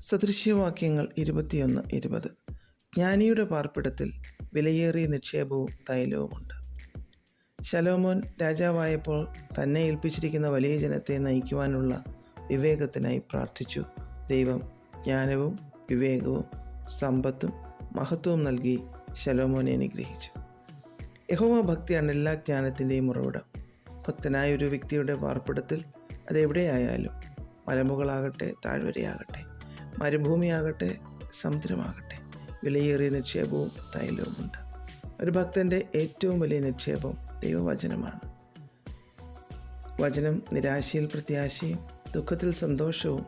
സദൃശ്യവാക്യങ്ങൾ ഇരുപത്തിയൊന്ന് ഇരുപത്. ജ്ഞാനിയുടെ പാർപ്പിടത്തിൽ വിലയേറിയ നിക്ഷേപവും തൈലവുമുണ്ട്. ശലോമോൻ രാജാവായപ്പോൾ തന്നെ ഏൽപ്പിച്ചിരിക്കുന്ന വലിയ ജനത്തെ നയിക്കുവാനുള്ള വിവേകത്തിനായി പ്രാർത്ഥിച്ചു. ദൈവം ജ്ഞാനവും വിവേകവും സമ്പത്തും മഹത്വവും നൽകി ശലോമോനെ അനുഗ്രഹിച്ചു. യഹോവ ഭക്തിയാണ് എല്ലാ ജ്ഞാനത്തിന്റെയും ഉറവിടം. ഭക്തനായ ഒരു വ്യക്തിയുടെ പാർപ്പിടത്തിൽ അതെവിടെയായാലും മലമുകളാകട്ടെ താഴ്വരയാകട്ടെ മരുഭൂമിയാകട്ടെ സമുദ്രമാകട്ടെ. വിലയേറിയ നിക്ഷേപവും തൈലവുമുണ്ട് ഒരു ഭക്തന്റെ ഏറ്റവും വലിയ നിക്ഷേപം ദൈവവചനമാണ്. വചനം നിരാശയിൽ പ്രത്യാശയും ദുഃഖത്തിൽ സന്തോഷവും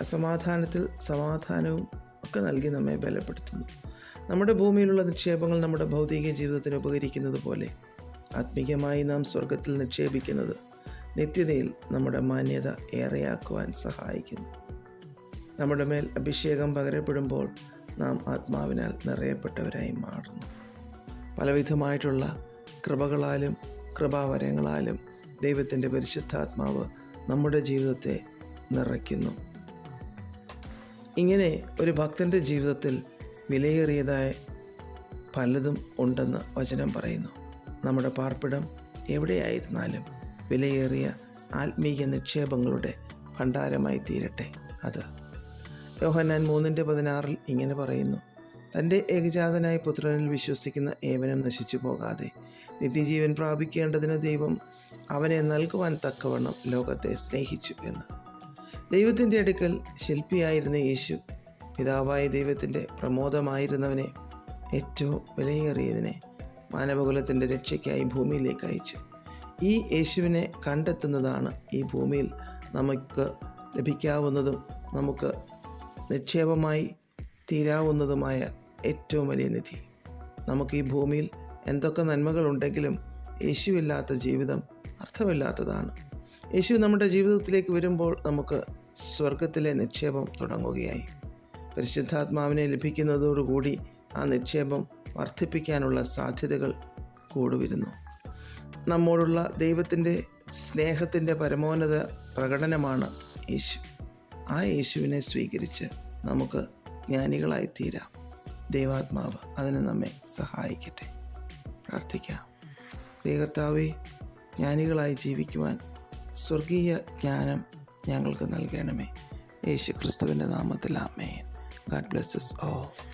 അസമാധാനത്തിൽ സമാധാനവും ഒക്കെ നൽകി നമ്മെ ബലപ്പെടുത്തുന്നു. നമ്മുടെ ഭൂമിയിലുള്ള നിക്ഷേപങ്ങൾ നമ്മുടെ ഭൗതിക ജീവിതത്തിന് ഉപകരിക്കുന്നത് പോലെ ആത്മീയമായി നാം സ്വർഗത്തിൽ നിക്ഷേപിക്കുന്നത് നിത്യതയിൽ നമ്മുടെ മാന്യത ഏറെയാക്കുവാൻ സഹായിക്കുന്നു. നമ്മുടെ മേൽ അഭിഷേകം പകരപ്പെടുമ്പോൾ നാം ആത്മാവിനാൽ നിറയപ്പെട്ടവരായി മാറുന്നു. പലവിധമായിട്ടുള്ള കൃപകളാലും കൃപാവരങ്ങളാലും ദൈവത്തിന്റെ പരിശുദ്ധാത്മാവ് നമ്മുടെ ജീവിതത്തെ നിറയ്ക്കുന്നു. ഇങ്ങനെ ഒരു ഭക്തന്റെ ജീവിതത്തിൽ വിലയേറിയതായ പലതും ഉണ്ടെന്ന് വചനം പറയുന്നു. നമ്മുടെ പാർപ്പിടം എവിടെയായിരുന്നാലും വിലയേറിയ ആത്മീയ നിക്ഷേപങ്ങളുടെ ഭണ്ഡാരമായി തീരട്ടെ അത് യോഹന്നാൻ മൂന്നിന്റെ പതിനാറിൽ ഇങ്ങനെ പറയുന്നു തന്റെ ഏകജാതനായ പുത്രനിൽ വിശ്വസിക്കുന്ന ഏവനും നശിച്ചു പോകാതെ. നിത്യജീവൻ പ്രാപിക്കേണ്ടതിന് ദൈവം അവനെ നൽകുവാൻ തക്കവണ്ണം ലോകത്തെ സ്നേഹിച്ചു എന്ന്. ദൈവത്തിന്റെ അടുക്കൽ ശില്പിയായിരുന്ന യേശു പിതാവായ ദൈവത്തിന്റെ പ്രമോദമായിരുന്നവനെ ഏറ്റവും വിലയേറിയതിനെ മാനവകുലത്തിന്റെ രക്ഷയ്ക്കായി ഭൂമിയിലേക്ക് അയച്ചു. ഈ യേശുവിനെ കണ്ടെത്തുന്നതാണ് ഈ ഭൂമിയിൽ നമുക്ക് ലഭിക്കാവുന്നതും നമുക്ക് നിക്ഷേപമായി തീരാവുന്നതുമായ ഏറ്റവും വലിയ നിധി. നമുക്ക് ഈ ഭൂമിയിൽ എന്തൊക്കെ നന്മകളുണ്ടെങ്കിലും യേശുവില്ലാത്ത ജീവിതം അർത്ഥമില്ലാത്തതാണ്. യേശു നമ്മുടെ ജീവിതത്തിലേക്ക് വരുമ്പോൾ നമുക്ക് സ്വർഗത്തിലെ നിക്ഷേപം തുടങ്ങുകയായി. പരിശുദ്ധാത്മാവിനെ ലഭിക്കുന്നതോടുകൂടി ആ നിക്ഷേപം വർദ്ധിപ്പിക്കാനുള്ള സാധ്യതകൾ കൂടുവരുന്നു. നമ്മോടുള്ള ദൈവത്തിന്റെ സ്നേഹത്തിന്റെ പരമോന്നത പ്രകടനമാണ് യേശു. ആ യേശുവിനെ സ്വീകരിച്ച് നമുക്ക് ജ്ഞാനികളായി തീരാം ദൈവാത്മാവ് അതിന് നമ്മെ സഹായിക്കട്ടെ. പ്രാർത്ഥിക്കാം. ദൈവകർത്താവെ ജ്ഞാനികളായി ജീവിക്കുവാൻ സ്വർഗീയ ജ്ഞാനം ഞങ്ങൾക്ക് നൽകണമേ. യേശു ക്രിസ്തുവിന്റെ നാമത്തിൽ ആമേൻ. God blesses all